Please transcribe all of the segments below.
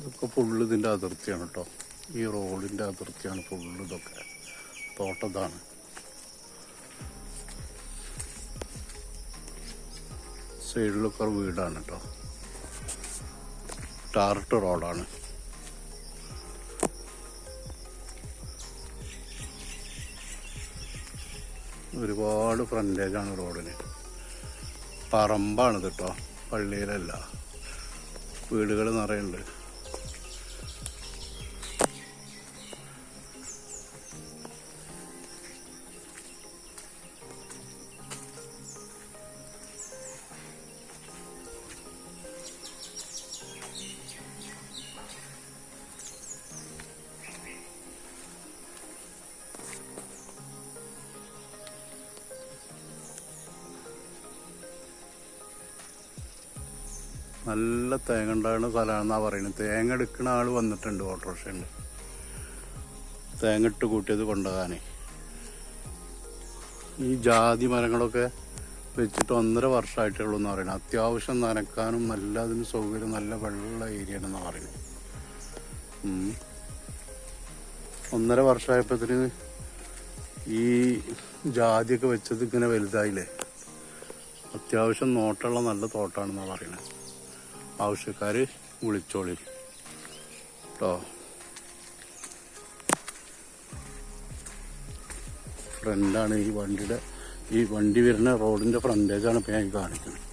ഇതൊക്കെ ഫുള്ള് ഇതിന്റെ അതിർത്തിയാണ് കേട്ടോ ഈ റോഡിന്റെ അതിർത്തിയാണ് ഫുള്ള് ഇതൊക്കെ. തോട്ടതാണ്. സൈഡിലൊക്കെ വീടാണ് കേട്ടോ ടാർട്ട് റോഡാണ്. ഒരുപാട് ഫ്രണ്ടേജാണ് റോഡിന്. പറമ്പാണിത് കേട്ടോ പള്ളിയിലല്ല. വീടുകൾ നിറയുണ്ട്. നല്ല തേങ്ങ ഉണ്ടാകുന്ന സ്ഥലമാണെന്നാണ് പറയുന്നത് തേങ്ങ എടുക്കുന്ന ആൾ വന്നിട്ടുണ്ട് ഓട്ടോറിക്ഷയിൽ തേങ്ങ ഇട്ട് കൂട്ടിയത് കൊണ്ടുപോകാനേ ഈ ജാതി മരങ്ങളൊക്കെ വെച്ചിട്ട് ഒന്നര വർഷമായിട്ടേ ഉള്ളൂ എന്ന് പറയുന്നത് അത്യാവശ്യം നനക്കാനും നല്ല അതിന് സൗകര്യം നല്ല വെള്ള ഏരിയ ആണെന്നാണ് പറയുന്നത് ഒന്നര വർഷമായപ്പോഴത്തേന് ഈ ജാതിയൊക്കെ വെച്ചത് ഇങ്ങനെ വലുതായില്ലേ? അത്യാവശ്യം നോട്ടുള്ള നല്ല തോട്ടാണെന്നാണ് പറയുന്നത് ആവശ്യക്കാർ വിളിച്ചോളി കേട്ടോ ഫ്രണ്ടാണ് ഈ വണ്ടിയുടെ ഈ വണ്ടി വരുന്ന റോഡിന്റെ ഫ്രണ്ടേജാണ് ഇപ്പം ഞാൻ കാണിക്കുന്നത്.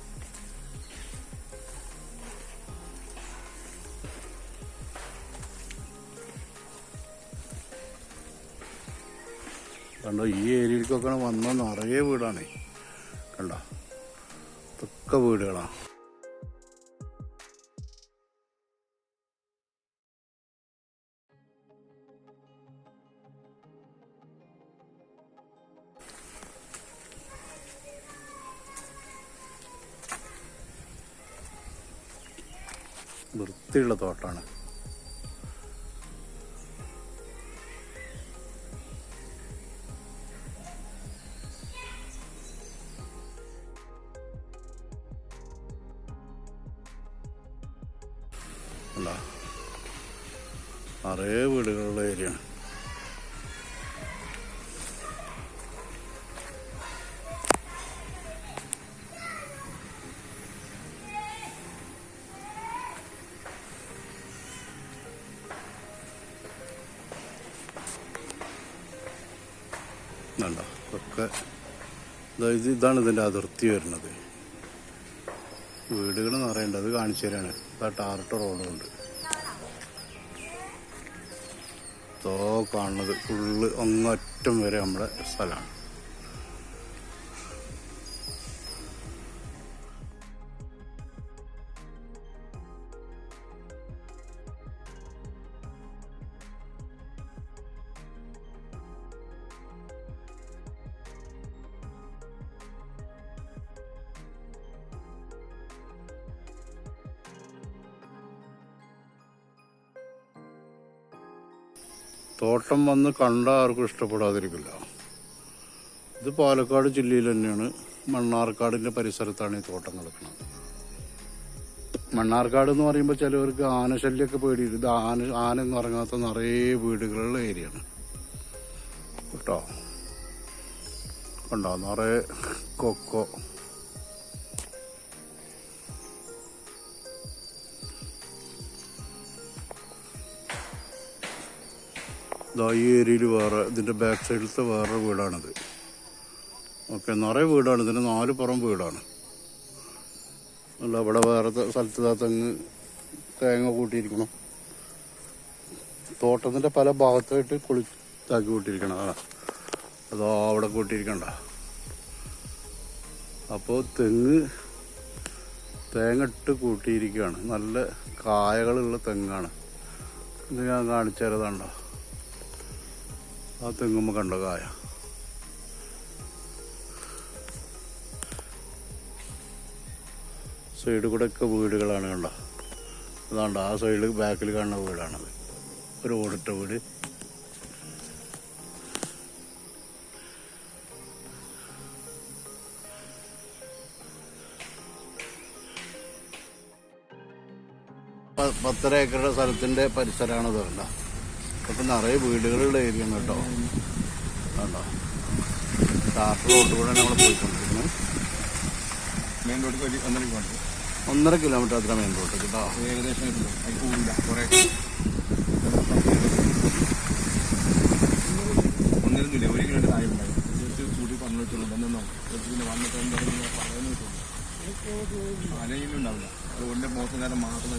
കണ്ടോ ഈ ഏരിയയിലേക്കൊക്കെ വന്ന നിറയെ വീടാണേ. കണ്ടോ? ഇതൊക്കെ വീടുകളാണ് വൃത്തിയുള്ള തോട്ടമാണ് അല്ല നിറയെ വീടുകളുള്ള ഏരിയയാണ്. വേണ്ട ഒക്കെ ഇതാ ഇത് ഇതാണ് ഇതിന്റെ അതിർത്തി വരുന്നത്. വീടുകൾ നിറയേണ്ടത് അത് കാണിച്ചു തരാണ് ഇതാ ടാറിട്ട റോഡുണ്ട്. കാണുന്നത് ഫുള്ള് ഒന്നറ്റം വരെ നമ്മുടെ സ്ഥലമാണ്. തോട്ടം വന്ന് കണ്ട ആർക്കും ഇഷ്ടപ്പെടാതിരിക്കില്ല. ഇത് പാലക്കാട് ജില്ലയിൽ തന്നെയാണ്. മണ്ണാർക്കാടിന്റെ പരിസരത്താണ് ഈ തോട്ടം കിടക്കുന്നത് മണ്ണാർക്കാട് എന്ന് പറയുമ്പോൾ ചിലവർക്ക് ആനശല്യമൊക്കെ പേടിയിട്ട് ഇത് ആന ആന എന്ന് ഇറങ്ങാത്ത നിറയെ വീടുകളുള്ള ഏരിയയാണ്. കേട്ടോ? കണ്ടോ? നിറയെ കൊക്കോ ഇതാ ഈ ഏരിയയിൽ വേറെ ഇതിന്റെ ബാക്ക് സൈഡിലത്തെ വേറൊരു വീടാണിത്. ഓക്കെ നിറയെ വീടാണ്. ഇതിന്റെ നാല് പുറം വീടാണ്. അല്ല ഇവിടെ വേറെ സ്ഥലത്ത് തെങ്ങ് തേങ്ങ കൂട്ടിയിരിക്കണം. തോട്ടത്തിന്റെ പല ഭാഗത്തായിട്ട് കുളി ഇതാക്കി കൂട്ടിയിരിക്കണം. അതാ അതോ അവിടെ കൂട്ടിയിരിക്കണ്ട. അപ്പോൾ തെങ്ങ് തേങ്ങ ഇട്ട് കൂട്ടിയിരിക്കുകയാണ്. നല്ല കായകളുള്ള തെങ്ങാണ്. ഇത് ഞാൻ കാണിച്ചു തരതാണ്ടോ ആ തെങ്ങുമ്മ കണ്ടോ കായ. സൈഡ് കൂടെ ഒക്കെ വീടുകളാണ് കണ്ടോ? അതാണ്ട് ആ സൈഡിൽ ബാക്കിൽ കാണുന്ന വീടാണത്. ഒരു ഓടിട്ട വീട്. പത്തര ഏക്കറുടെ സ്ഥലത്തിന്റെ പരിസരമാണ് ഇതല്ല അപ്പൊ നിറയെ വീടുകളുള്ള ഏരിയ ആണ് കേട്ടോ. കണ്ടോ? ടാപ്പ് റോഡ് കൂടെ നമ്മൾ പോയിക്കൊണ്ടിരിക്കുന്നത് മെയിൻ റോഡ് ഒരു ഒന്നര കിലോമീറ്റർ ഒന്നര കിലോമീറ്റർ അത്ര മെയിൻ റോഡ് കേട്ടോ ഏകദേശം കിട്ടും കൂടില്ല കുറേ. ഒന്നിരുന്നില്ല ഒരു കിലോമീറ്റർ താഴെ ഉണ്ടായി ജസ്റ്റ് കൂടി പിന്നെ വന്നിട്ട് ആരെങ്കിലും ഉണ്ടാവില്ല. അതുകൊണ്ട് മോശം കാലം മാത്രമേ